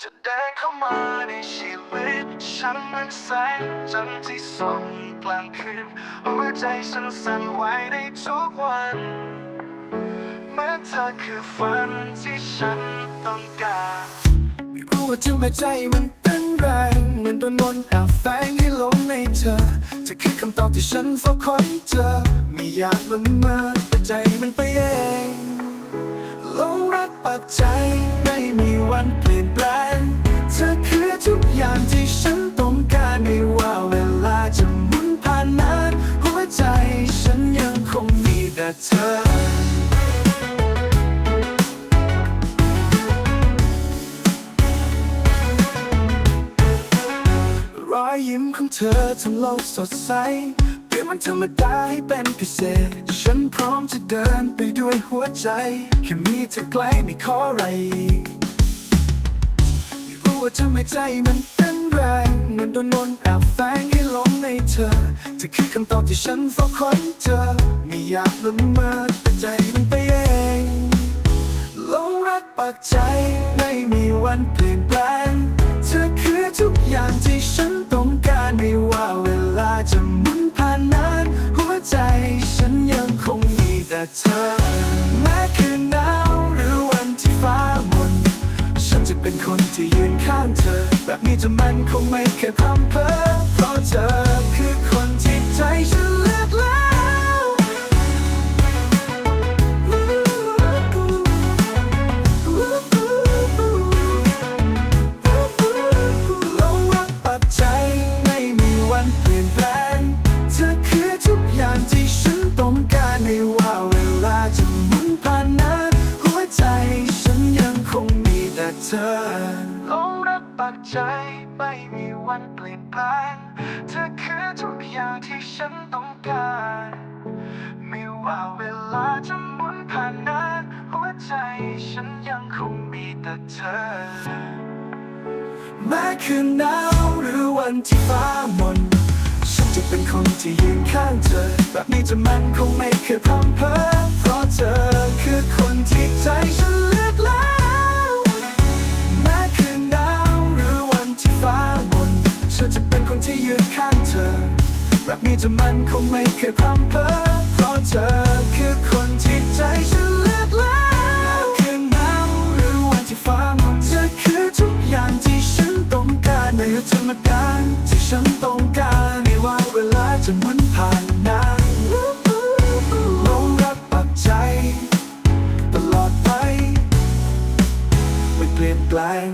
จะเดินเข้ามาในชีวิต ฉันเหมันแสงจันทร์ที่ส่องกลางคืนหัวใจฉันสั่นไหวในทุกวันเหมือนเธอคือฝันที่ฉันต้องการไม่รู้ว่าทำไมใจมันเต้นแรงเหมือนโดนมนต์แอบแฝงให้หลงในเธอจะคือคำตอบที่ฉันเฝ้าคอยเจอไม่อยากละเมอแต่ใจ เธอ รอยยิ้มของเธอทำโลกสดใส เปลี่ยนมันธรรมดาให้เป็นพิเศษ ฉันพร้อมจะเดินไปด้วยหัวใจ แค่มีเธอใกล้ไม่ขออะไรไม่รู้ว่าทำไมใจมันเต้นแรงเหมือนโดนมนแอบแฝงให้หลงในเธอเธอคือคำตอบที่ฉันเฝ้าคอยเจอ อยากละเมอแต่ใจมันไปเองลงรักปักใจไม่มีวันเปลี่ยนแปลง เธอคือทุกอย่างที่ฉันต้องการไม่ว่าเวลาจะหมุนผ่านนานหัวใจฉันยังคงมีแต่เธอ แม้คืนหนาวหรือวันที่ฟ้ามนฉันจะเป็นคนที่ยืนข้างเธอ แบบนี้จะมันคงไม่เคยพำเพ้อเพราะเธอ ธอลงรักปักใจไม่มีวันเปลี่ยนแปลงเธอคือทุกอย่างที่ฉันต้องการไม่ว่าเวลาจะหมุนผ่านนานหัวใจฉันยังคงมีแต่เธอ แม้คืนหนาวหรือวันที่ฟ้ามนฉันจะเป็นคนที่ยืนข้างเธอ แบบนี้จะมันคงไม่เคยพร่ำเพ้อเพราะเธอคือคนที่ใจฉัน ที่ยืนข้างเธอ รักนี้จะมันคงไม่เคยพังเพอเพราะเธอคือคนที่ใจฉันเลือกแล้วคือหนาวหรือวันที่ฟ้ามืดเธอคือทุกอย่างที่ฉันต้องการในยุทธนาการที่ฉันต้องการม่ว่าเวลาจะมันผ่านนานลงรักปักใจ ตลอดไปไม่เปลี่ยนแปลง